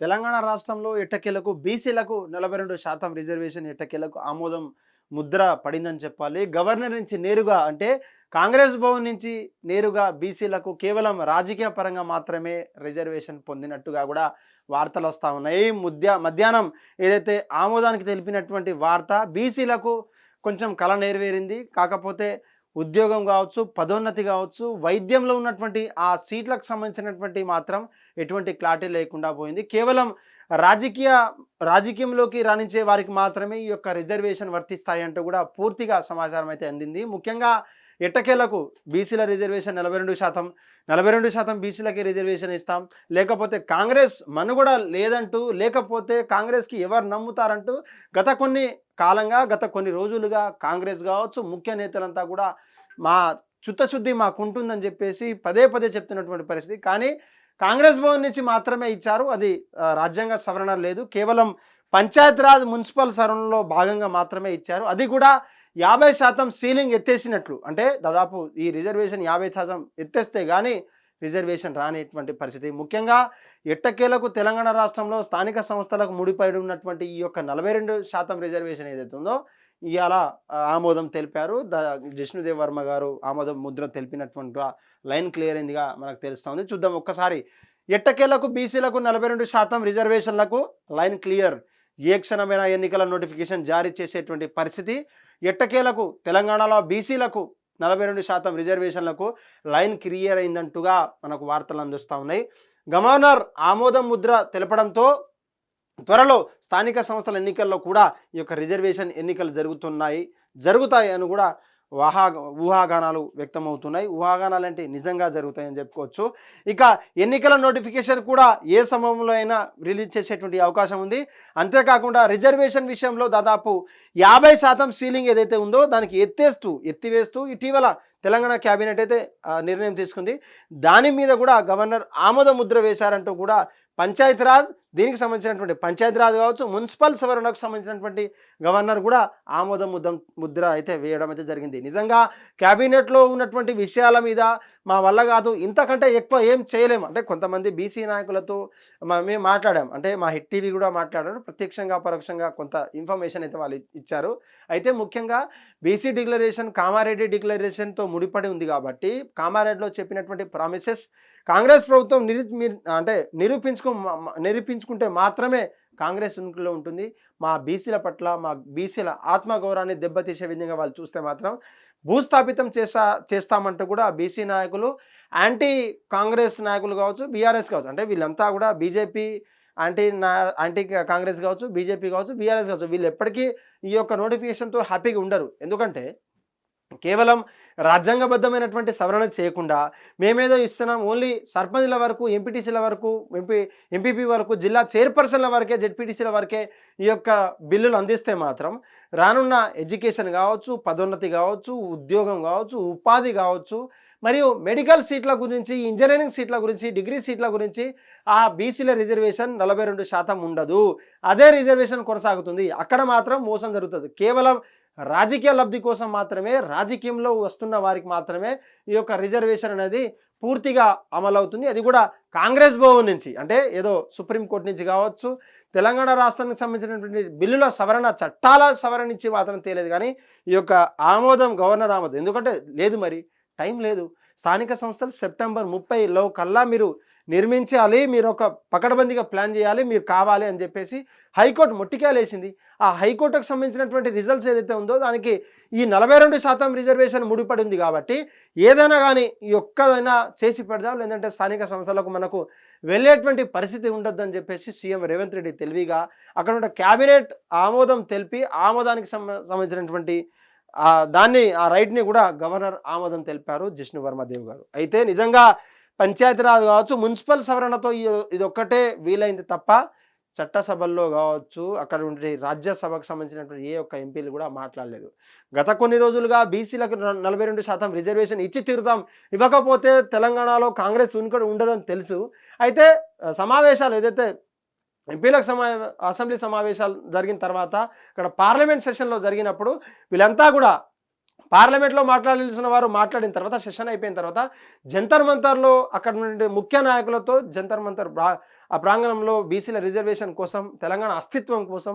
తెలంగాణ రాష్ట్రంలో ఎట్టకేలకు బీసీలకు నలభై రెండు శాతం రిజర్వేషన్ ఎట్టకేలకు ఆమోదం ముద్ర పడిందని చెప్పాలి. గవర్నర్ నుంచి నేరుగా అంటే కాంగ్రెస్ భవన్ నుంచి నేరుగా బీసీలకు కేవలం రాజకీయ పరంగా మాత్రమే రిజర్వేషన్ పొందినట్టుగా కూడా వార్తలు వస్తూ ఉన్నాయి. ముద్య మధ్యాహ్నం ఏదైతే ఆమోదానికి తెలిపినటువంటి వార్త బీసీలకు కొంచెం కళ నెరవేరింది. కాకపోతే ఉద్యోగం కావచ్చు పదోన్నతి కావచ్చు వైద్యంలో ఉన్నటువంటి ఆ సీట్లకు సంబంధించినటువంటి మాత్రం ఎటువంటి క్లారిటీ లేకుండా పోయింది. కేవలం రాజకీయ రాజకీయంలోకి రాణించే వారికి మాత్రమే ఈ యొక్క రిజర్వేషన్ వర్తిస్తాయి అంటూ కూడా పూర్తిగా సమాచారం అయితే అందింది. ముఖ్యంగా ఎట్టకేలకు బీసీల రిజర్వేషన్ నలభై రెండు శాతం నలభై రెండు శాతం బీసీలకి రిజర్వేషన్ ఇస్తాం. లేకపోతే కాంగ్రెస్ మనుగడ లేదంటూ లేకపోతే కాంగ్రెస్కి ఎవరు నమ్ముతారంటూ గత కొన్ని కాలంగా గత కొన్ని రోజులుగా కాంగ్రెస్ కావచ్చు ముఖ్య నేతలంతా కూడా మా చిత్తశుద్ధి మాకుంటుందని చెప్పేసి పదే పదే చెప్తున్నటువంటి పరిస్థితి. కానీ కాంగ్రెస్ భవన్ నుంచి మాత్రమే ఇచ్చారు. అది రాజ్యాంగ సవరణ లేదు. కేవలం పంచాయతీరాజ్ మున్సిపల్ సవరణలో భాగంగా మాత్రమే ఇచ్చారు. అది కూడా యాభై శాతం సీలింగ్ ఎత్తేసినట్లు. అంటే దాదాపు ఈ రిజర్వేషన్ యాభై శాతం ఎత్తేస్తే కానీ రిజర్వేషన్ రానిటువంటి పరిస్థితి. ముఖ్యంగా ఎట్టకేలకు తెలంగాణ రాష్ట్రంలో స్థానిక సంస్థలకు ముడిపడి ఉన్నటువంటి ఈ యొక్క నలభై రెండు శాతం రిజర్వేషన్ ఏదైతే ఉందో ఇవాళ ఆమోదం తెలిపారు. ద జిష్ణుదేవ్ వర్మ గారు ఆమోదం ముద్ర తెలిపినటువంటి లైన్ క్లియర్ అయిందిగా మనకు తెలుస్తూ ఉంది. చూద్దాం ఒక్కసారి. ఎట్టకేలకు బీసీలకు నలభై రెండు శాతం రిజర్వేషన్లకు లైన్ క్లియర్. ఏ క్షణమైన ఎన్నికల నోటిఫికేషన్ జారీ చేసేటువంటి పరిస్థితి. ఎట్టకేలకు తెలంగాణలో బీసీలకు నలభై రెండు శాతం రిజర్వేషన్లకు లైన్ క్లియర్ అయిందంటుగా మనకు వార్తలు అందిస్తూ ఉన్నాయి. గవర్నర్ ఆమోదం ముద్ర తెలపడంతో త్వరలో స్థానిక సంస్థల ఎన్నికల్లో కూడా ఈ యొక్క రిజర్వేషన్ ఎన్నికలు జరుగుతున్నాయి. జరుగుతాయి అని కూడా వాహా ఊహాగానాలు వ్యక్తమవుతున్నాయి. ఊహాగానాలు అంటే నిజంగా జరుగుతాయని చెప్పుకోవచ్చు. ఇక ఎన్నికల నోటిఫికేషన్ కూడా ఏ సమయంలో అయినా రిలీజ్ చేసేటువంటి అవకాశం ఉంది. అంతేకాకుండా రిజర్వేషన్ విషయంలో దాదాపు యాభై శాతం సీలింగ్ ఏదైతే ఉందో దానికి ఎత్తేస్తూ ఎత్తివేస్తూ ఇటీవల తెలంగాణ క్యాబినెట్ అయితే నిర్ణయం తీసుకుంది. దాని మీద కూడా గవర్నర్ ఆమోద ముద్ర వేశారంటూ కూడా పంచాయతీరాజ్ దీనికి సంబంధించినటువంటి పంచాయతీరాజ్ కావచ్చు మున్సిపల్ సవరణకు సంబంధించినటువంటి గవర్నర్ కూడా ఆమోద ముద్ద ముద్ర అయితే వేయడం అయితే జరిగింది. నిజంగా క్యాబినెట్లో ఉన్నటువంటి విషయాల మీద మా వల్ల కాదు ఇంతకంటే ఎక్కువ ఏం చేయలేము అంటే కొంతమంది బీసీ నాయకులతో మేము మాట్లాడాం. అంటే మా హిట్ టీవీ కూడా మాట్లాడారు. ప్రత్యక్షంగా పరోక్షంగా కొంత ఇన్ఫర్మేషన్ అయితే వాళ్ళు ఇచ్చారు. అయితే ముఖ్యంగా బీసీ డిక్లరేషన్ కామారెడ్డి డిక్లరేషన్తో ముడిపడి ఉంది కాబట్టి కామారెడ్డిలో చెప్పినటువంటి ప్రామిసెస్ కాంగ్రెస్ ప్రభుత్వం నిరు అంటే నిరూపించుకు మా- మా- నిరూపించుకుంటే మాత్రమే కాంగ్రెస్ ఉనికిలో ఉంటుంది. మా బీసీల పట్ల మా బీసీల ఆత్మగౌరవాన్ని దెబ్బతీసే విధంగా వాళ్ళు చూస్తే మాత్రం భూస్థాపితం చేస్తా చేస్తామంటూ కూడా బీసీ నాయకులు యాంటీ కాంగ్రెస్ నాయకులు కావచ్చు బీఆర్ఎస్ కావచ్చు అంటే వీళ్ళంతా కూడా బీజేపీ యాంటీ నా యాంటీ కాంగ్రెస్ కావచ్చు బీజేపీ కావచ్చు బీఆర్ఎస్ కావచ్చు వీళ్ళు ఎప్పటికీ ఈ యొక్క నోటిఫికేషన్తో హ్యాపీగా ఉండరు. ఎందుకంటే కేవలం రాజ్యాంగబద్ధమైనటువంటి సవరణ చేయకుండా మేమేదో ఇస్తున్నాం ఓన్లీ సర్పంచ్ల వరకు ఎంపీటీసీల వరకు ఎంపీ ఎంపీపీ వరకు జిల్లా చైర్పర్సన్ల వరకే జెడ్పీటీసీల వరకే ఈ యొక్క బిల్లులు అందిస్తే మాత్రం రానున్న ఎడ్యుకేషన్ కావచ్చు పదోన్నతి కావచ్చు ఉద్యోగం కావచ్చు ఉపాధి కావచ్చు మరియు మెడికల్ సీట్ల గురించి ఇంజనీరింగ్ సీట్ల గురించి డిగ్రీ సీట్ల గురించి ఆ బీసీల రిజర్వేషన్ నలభై రెండు శాతం ఉండదు. అదే రిజర్వేషన్ కొనసాగుతుంది. అక్కడ మాత్రం మోసం జరుగుతుంది. కేవలం రాజకీయ లబ్ధి కోసం మాత్రమే రాజకీయంలో వస్తున్న వారికి మాత్రమే ఈ యొక్క రిజర్వేషన్ అనేది పూర్తిగా అమలవుతుంది. అది కూడా కాంగ్రెస్ భవన్ నుంచి అంటే ఏదో సుప్రీంకోర్టు నుంచి కావచ్చు తెలంగాణ రాష్ట్రానికి సంబంధించినటువంటి బిల్లుల సవరణ చట్టాల సవరణ నుంచి మాత్రం తేలేదు. కానీ ఈ యొక్క ఆమోదం గవర్నర్ ఆమోదం. ఎందుకంటే లేదు మరి టైం లేదు. స్థానిక సంస్థలు సెప్టెంబర్ ముప్పైలో కల్లా మీరు నిర్మించాలి మీరు ఒక పకడబందీగా ప్లాన్ చేయాలి మీరు కావాలి అని చెప్పేసి హైకోర్టు మొట్టికాయలేసింది. ఆ హైకోర్టుకు సంబంధించినటువంటి రిజల్ట్స్ ఏదైతే ఉందో దానికి ఈ నలభై రెండు శాతం రిజర్వేషన్ ముడిపడి ఉంది కాబట్టి ఏదైనా కానీ ఈ ఒక్కదైనా చేసి పెడదాం లేదంటే స్థానిక సంస్థలకు మనకు వెళ్ళేటువంటి పరిస్థితి ఉండొద్దని చెప్పేసి సీఎం రేవంత్ రెడ్డి తెలివిగా అక్కడ ఉన్న క్యాబినెట్ ఆమోదం తెలిపి ఆమోదానికి సంబంధించినటువంటి దాన్ని ఆ రైట్ని కూడా గవర్నర్ ఆమోదం తెలిపారు జిష్ణు వర్మదేవ్ గారు. అయితే నిజంగా పంచాయతీరాజ్ కావచ్చు మున్సిపల్ సవరణతో ఇది ఒక్కటే వీలైంది తప్ప చట్టసభల్లో కావచ్చు అక్కడ ఉండే రాజ్యసభకు సంబంధించినటువంటి ఏ ఒక్క ఎంపీలు కూడా మాట్లాడలేదు. గత కొన్ని రోజులుగా బీసీలకు నలభై రెండు శాతం రిజర్వేషన్ ఇచ్చి తీరుతాం ఇవ్వకపోతే తెలంగాణలో కాంగ్రెస్ ఉనికి ఉండదని తెలుసు. అయితే సమావేశాలు ఏదైతే ఎంపీలకు సమా అసెంబ్లీ సమావేశాలు జరిగిన తర్వాత ఇక్కడ పార్లమెంట్ సెషన్లో జరిగినప్పుడు వీళ్ళంతా కూడా పార్లమెంట్లో మాట్లాడాల్సిన వారు మాట్లాడిన తర్వాత సెషన్ అయిపోయిన తర్వాత జంతర్ మంతర్లో అక్కడ నుండి ముఖ్య నాయకులతో జంతర్ మంతర్ ప్రా ఆ ప్రాంగణంలో బీసీల రిజర్వేషన్ కోసం తెలంగాణ అస్తిత్వం కోసం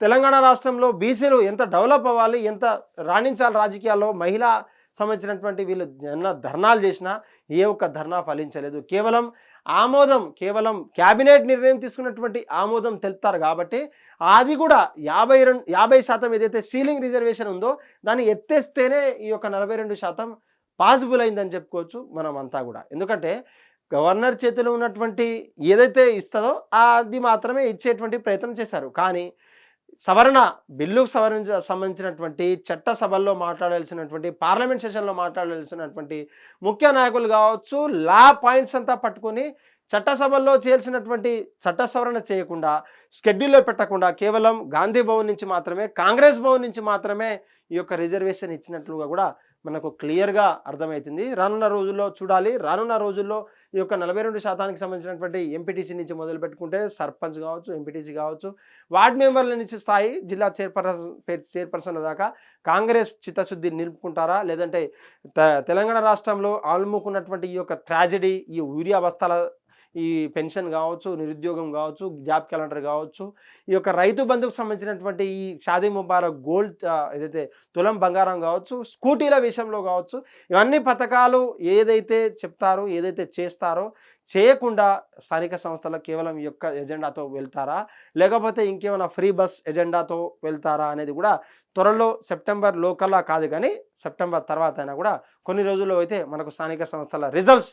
తెలంగాణ రాష్ట్రంలో బీసీలు ఎంత డెవలప్ అవ్వాలి ఎంత రాణించాలి రాజకీయాల్లో మహిళా సంబంధించినటువంటి వీళ్ళు ఎన్నో ధర్నాలు చేసినా ఏ ఒక్క ధర్నా ఫలించలేదు. కేవలం ఆమోదం కేవలం క్యాబినెట్ నిర్ణయం తీసుకున్నటువంటి ఆమోదం తెలుపుతారు కాబట్టి అది కూడా యాభై రెండు యాభై శాతం ఏదైతే సీలింగ్ రిజర్వేషన్ ఉందో దాన్ని ఎత్తేస్తేనే ఈ యొక్క నలభై రెండు శాతం పాసిబుల్ అయిందని చెప్పుకోవచ్చు మనం అంతా కూడా. ఎందుకంటే గవర్నర్ చేతిలో ఉన్నటువంటి ఏదైతే ఇస్తుందో అది మాత్రమే ఇచ్చేటువంటి ప్రయత్నం చేశారు. కానీ సవరణ బిల్లుకు సవరించ సంబంధించినటువంటి చట్ట సభల్లో మాట్లాడాల్సినటువంటి పార్లమెంట్ సెషన్లో మాట్లాడాల్సినటువంటి ముఖ్య నాయకులు కావచ్చు లా పాయింట్స్ అంతా పట్టుకొని చట్టసభల్లో చేయాల్సినటువంటి చట్ట సవరణ చేయకుండా స్కెడ్యూల్లో పెట్టకుండా కేవలం గాంధీ భవన్ నుంచి మాత్రమే కాంగ్రెస్ భవన్ నుంచి మాత్రమే ఈ యొక్క రిజర్వేషన్ ఇచ్చినట్లుగా కూడా మనకు క్లియర్గా అర్థమవుతుంది రానున్న రోజుల్లో చూడాలి. రానున్న రోజుల్లో ఈ యొక్క నలభై రెండు శాతానికి సంబంధించినటువంటి ఎంపీటీసీ నుంచి మొదలు పెట్టుకుంటే సర్పంచ్ కావచ్చు ఎంపీటీసీ కావచ్చు వార్డ్ మెంబర్ల నుంచి స్థాయి జిల్లా చైర్పర్సన్ చైర్పర్సన్ దాకా కాంగ్రెస్ చిత్తశుద్ధి నిలుపుకుంటారా? లేదంటే తెలంగాణ రాష్ట్రంలో ఆల్ముకున్నటువంటి ఈ యొక్క ట్రాజడీ ఈ యూరియా బస్తాల ఈ పెన్షన్ కావచ్చు నిరుద్యోగం కావచ్చు జాబ్ క్యాలెండర్ కావచ్చు ఈ యొక్క రైతు బంధుకు సంబంధించినటువంటి ఈ షాదీ ముబారక్ గోల్డ్ ఏదైతే తులం బంగారం కావచ్చు స్కూటీల విషయంలో కావచ్చు ఇవన్నీ పథకాలు ఏదైతే చెప్తారో ఏదైతే చేస్తారో చేయకుండా స్థానిక సంస్థలు కేవలం ఈ యొక్క ఎజెండాతో వెళ్తారా? లేకపోతే ఇంకేమైనా ఫ్రీ బస్ ఎజెండాతో వెళ్తారా అనేది కూడా త్వరలో సెప్టెంబర్ లోకల్లా కాదు కానీ సెప్టెంబర్ తర్వాత అయినా కూడా కొన్ని రోజుల్లో అయితే మనకు స్థానిక సంస్థల రిజల్ట్స్